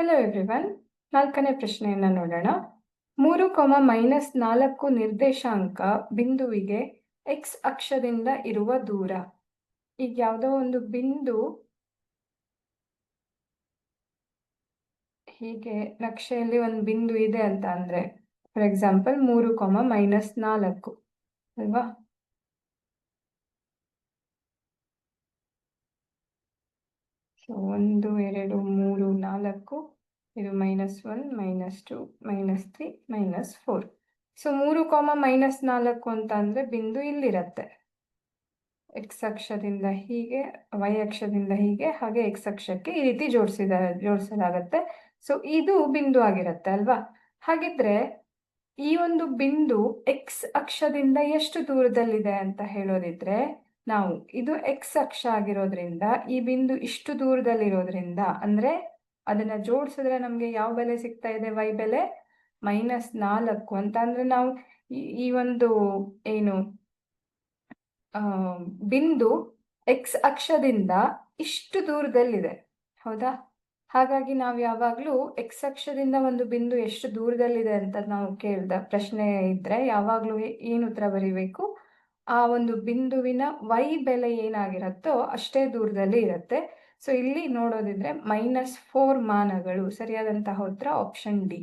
Hello everyone ನಾಲ್ಕನೇ ಪ್ರಶ್ನೆಯನ್ನು ನೋಡೋಣ. ಮೂರು ಕೊಮ ಮೈನಸ್ ನಾಲ್ಕು ನಿರ್ದೇಶಾಂಕ ಬಿಂದುವಿಗೆ ಎಕ್ಸ್ ಅಕ್ಷದಿಂದ ಇರುವ ದೂರ. ಈಗ ಯಾವುದೋ ಒಂದು ಬಿಂದು ಹೀಗೆ ನಕ್ಷೆಯಲ್ಲಿ ಒಂದು ಬಿಂದು ಇದೆ ಅಂತ ಅಂದ್ರೆ ಫಾರ್ ಎಕ್ಸಾಂಪಲ್ ಮೂರು ಕೊಮ ಮೈನಸ್ ನಾಲ್ಕು, ಅಲ್ವಾ? ಸೊ ಒಂದು, ಎರಡು, ಮೂರು, ನಾಲ್ಕು. ಇದು minus one minus two minus three minus four so ಮೂರು ಕಾಮ ಮೈನಸ್ ನಾಲ್ಕು ಅಂತ ಅಂದರೆ ಬಿಂದು ಇಲ್ಲಿರತ್ತೆ. ಎಕ್ಸ್ ಅಕ್ಷದಿಂದ ಹೀಗೆ ವೈ ಅಕ್ಷದಿಂದ ಹೀಗೆ, ಹಾಗೆ ಎಕ್ಸ್ ಅಕ್ಷಕ್ಕೆ ಈ ರೀತಿ ಜೋಡಿಸಿದ, ಜೋಡಿಸಲಾಗತ್ತೆ. ಸೊ ಇದು ಬಿಂದು ಆಗಿರತ್ತೆ ಅಲ್ವಾ? ಹಾಗಿದ್ರೆ ಈ ಒಂದು ಬಿಂದು ಎಕ್ಸ್ ಅಕ್ಷದಿಂದ ಎಷ್ಟು ದೂರದಲ್ಲಿದೆ ಅಂತ ಹೇಳೋದಿದ್ರೆ ನಾವು ಇದು ಎಕ್ಸ್ ಅಕ್ಷ ಆಗಿರೋದ್ರಿಂದ ಈ ಬಿಂದು ಇಷ್ಟು ದೂರದಲ್ಲಿರೋದ್ರಿಂದ ಅಂದ್ರೆ ಅದನ್ನ ಜೋಡಿಸಿದ್ರೆ ನಮಗೆ ಯಾವ ಬೆಲೆ ಸಿಗ್ತಾ ಇದೆ? ವೈ ಬೆಲೆ ಮೈನಸ್ ನಾಲ್ಕು ಅಂತ ಅಂದ್ರೆ ನಾವು ಈ ಒಂದು ಏನು ಬಿಂದು ಎಕ್ಸ್ ಅಕ್ಷದಿಂದ ಇಷ್ಟು ದೂರದಲ್ಲಿದೆ. ಹೌದಾ? ಹಾಗಾಗಿ ನಾವು ಯಾವಾಗಲೂ ಎಕ್ಸ್ ಅಕ್ಷದಿಂದ ಒಂದು ಬಿಂದು ಎಷ್ಟು ದೂರದಲ್ಲಿದೆ ಅಂತ ನಾವು ಕೇಳ್ದ ಪ್ರಶ್ನೆ ಇದ್ರೆ ಯಾವಾಗಲೂ ಏನು ಉತ್ತರ ಬರೀಬೇಕು? ಆ ಒಂದು ಬಿಂದುವಿನ ವೈ ಬೆಲೆ ಏನಾಗಿರುತ್ತೋ ಅಷ್ಟೇ ದೂರದಲ್ಲಿ ಇರುತ್ತೆ. ಸೊ ಇಲ್ಲಿ ನೋಡೋದಿದ್ರೆ ಮೈನಸ್ ಫೋರ್ ಮಾನಗಳು. ಸರಿಯಾದಂತಹ ಉತ್ತರ ಆಪ್ಷನ್ ಡಿ